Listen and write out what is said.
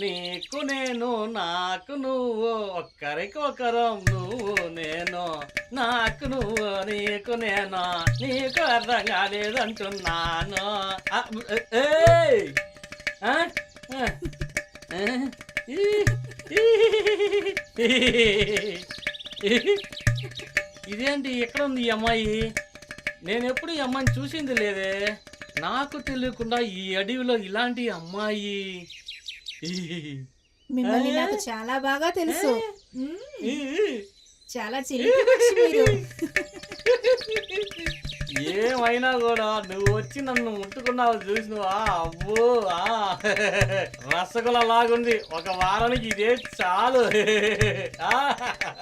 నీకు నేను నాకు నువ్వు ఒక్కరికి ఒకరం నువ్వు నేను నాకు నువ్వు నీకు నేను? నీకు అర్థం కాలేదంటున్నాను. ఏయ్! ఇదేంటి ఎక్కడ ఉంది ఈ అమ్మాయి? నేను ఎప్పుడు ఈ అమ్మాయిని చూసింది లేదే? నాకు తెలియకుండా ఈ అడవిలో ఇలాంటి అమ్మాయి మిమ్మల్ని నాకు చాలా బాగా తెలుసు. చాలా మీరు. ఏమైనా కూడా నువ్వు వచ్చి నన్ను ముట్టుకున్నావు చూసినవా? అబ్బో ఆ. రసగుల్ల లాగుంది. ఒక వారానికి ఇదే చాలు.